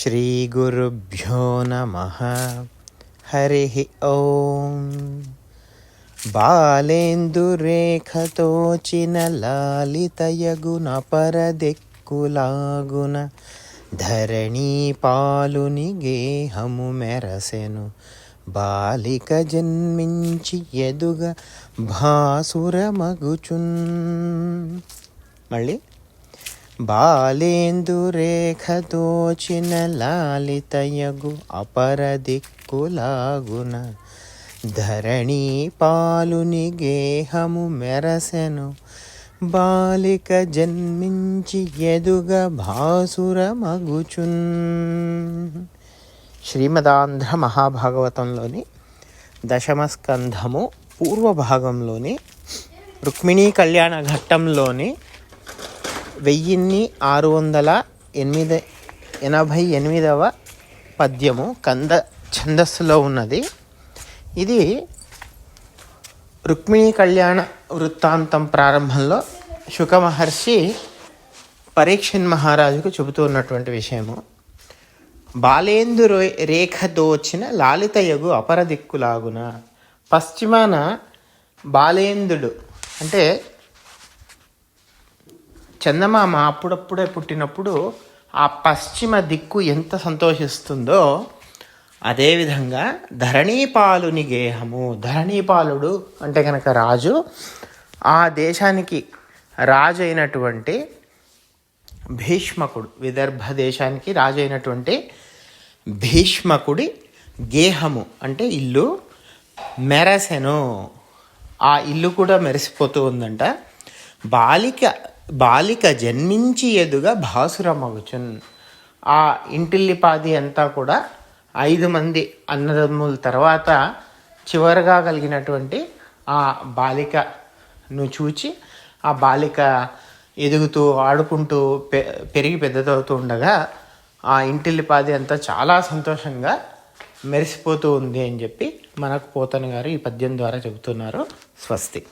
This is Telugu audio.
శ్రీగురుభ్యో నమ. హరి ఓం. బాలేందురేఖతోచిన లాలితయగుణ పరదిక్కులాగున ధరణీ పాలుని గేహము మెరసెను. బాలిక జన్మించి ఎదుగ భాసురమగుచున్. మళ్ళీ బాలేందురేఖదోచిన లాలితయగు అపరదిక్కులాగున ధరణీ పాలుని గేహము మెరసెను. బాలిక జన్మించి ఎదుగ భాసురమగుచున్. శ్రీమదాంధ్ర మహాభాగవతంలోని దశమస్కంధము పూర్వభాగంలోని పూర్వ భాగంలోని రుక్మిణీ కళ్యాణ ఘట్టంలోని వెయ్యిన్ని ఆరు వందల ఎనిమిది ఎనభై ఎనిమిదవ పద్యము కంద ఛందస్సులో ఉన్నది. ఇది రుక్మిణీ కళ్యాణ వృత్తాంతం ప్రారంభంలో శుక మహర్షి పరీక్షన్ మహారాజుకు చెబుతూ ఉన్నటువంటి విషయము. బాలేందు రేఖ దోచిన లాలితయగు అపరదిక్కులాగున పశ్చిమాన బాలేందుడు అంటే చందమామ అప్పుడప్పుడే పుట్టినప్పుడు ఆ పశ్చిమ దిక్కు ఎంత సంతోషిస్తుందో అదేవిధంగా ధరణీపాలుని గేహము. ధరణీపాలుడు అంటే కనుక రాజు ఆ దేశానికి రాజు అయినటువంటి భీష్మకుడు విదర్భ దేశానికి రాజు అయినటువంటి భీష్మకుడి గేహము. అంటే ఇల్లు మెరసెను. ఆ ఇల్లు కూడా మెరిసిపోతూ ఉందంట. బాలిక బాలిక జన్మించి ఎదుగా భాసురమగుచున్. ఆ ఇంటిల్లిపాది అంతా కూడా ఐదు మంది అన్నదమ్ముల తర్వాత చివరగా కలిగినటువంటి ఆ బాలికను చూచి ఆ బాలిక ఎదుగుతూ ఆడుకుంటూ పె పెరిగి పెద్దదవుతూ ఉండగా ఆ ఇంటిల్లిపాది అంతా చాలా సంతోషంగా మెరిసిపోతూ ఉంది అని చెప్పి మనకు పోతన గారు ఈ పద్యం ద్వారా చెబుతున్నారు. స్వస్తి.